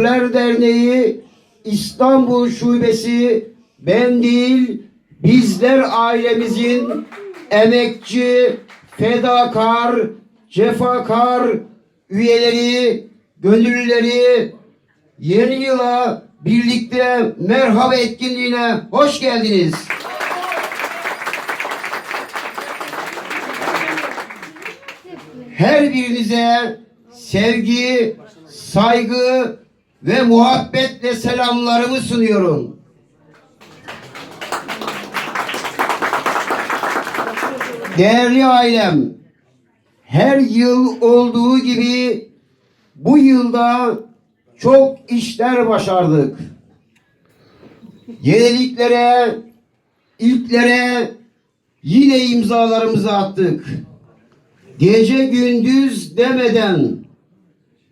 Emekçiler Derneği İstanbul Şubesi ben değil bizler ailemizin emekçi, fedakar, cefakar üyeleri, gönüllüleri yeni yıla birlikte merhaba etkinliğine hoş geldiniz. Her birinize sevgi, saygı ve muhabbetle selamlarımı sunuyorum. Değerli ailem, her yıl olduğu gibi bu yılda çok işler başardık. Yeniliklere, ilklere yine imzalarımızı attık. Gece gündüz demeden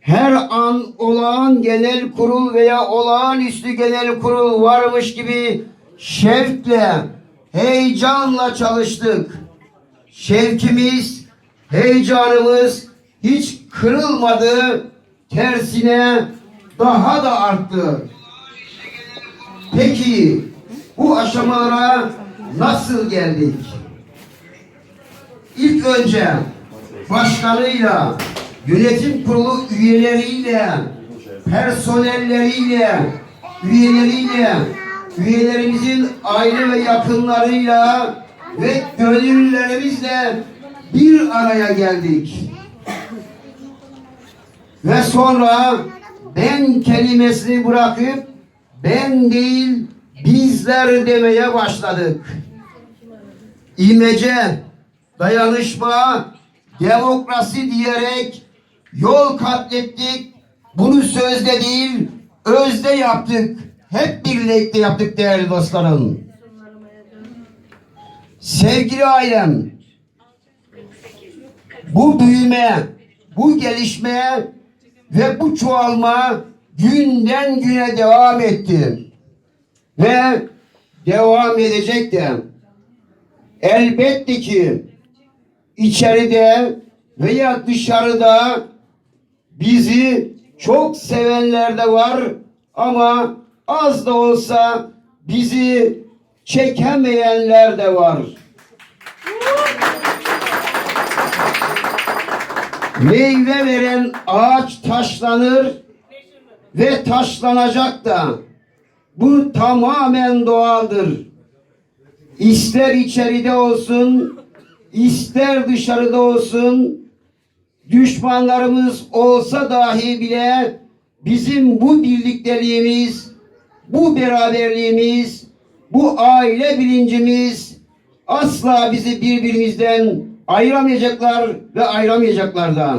her an olağan genel kurul veya olağanüstü genel kurul varmış gibi şevkle, heyecanla çalıştık. Şevkimiz, heyecanımız hiç kırılmadı, tersine daha da arttı. Peki bu aşamalara nasıl geldik? İlk önce başkanıyla, yönetim kurulu üyeleriyle, personelleriyle, üyeleriyle, üyelerimizin aile ve yakınlarıyla ve gönüllülerimizle bir araya geldik. Ve sonra ben kelimesini bırakıp ben değil bizler demeye başladık. İmece, dayanışma, demokrasi diyerek yol katlettik. Bunu sözde değil, özde yaptık. Hep birlikte yaptık değerli dostlarım. Sevgili ailem, bu büyüme, bu gelişme ve bu çoğalma günden güne devam etti. Ve devam edecek de. Elbette ki içeride veya dışarıda bizi çok sevenler de var ama az da olsa bizi çekemeyenler de var. Meyve veren ağaç taşlanır ve taşlanacak da. Bu tamamen doğaldır. İster içeride olsun, ister dışarıda olsun, düşmanlarımız olsa dahi bile bizim bu birlikteliğimiz, bu beraberliğimiz, bu aile bilincimiz asla bizi birbirimizden ayıramayacaklar ve ayıramayacaklar da.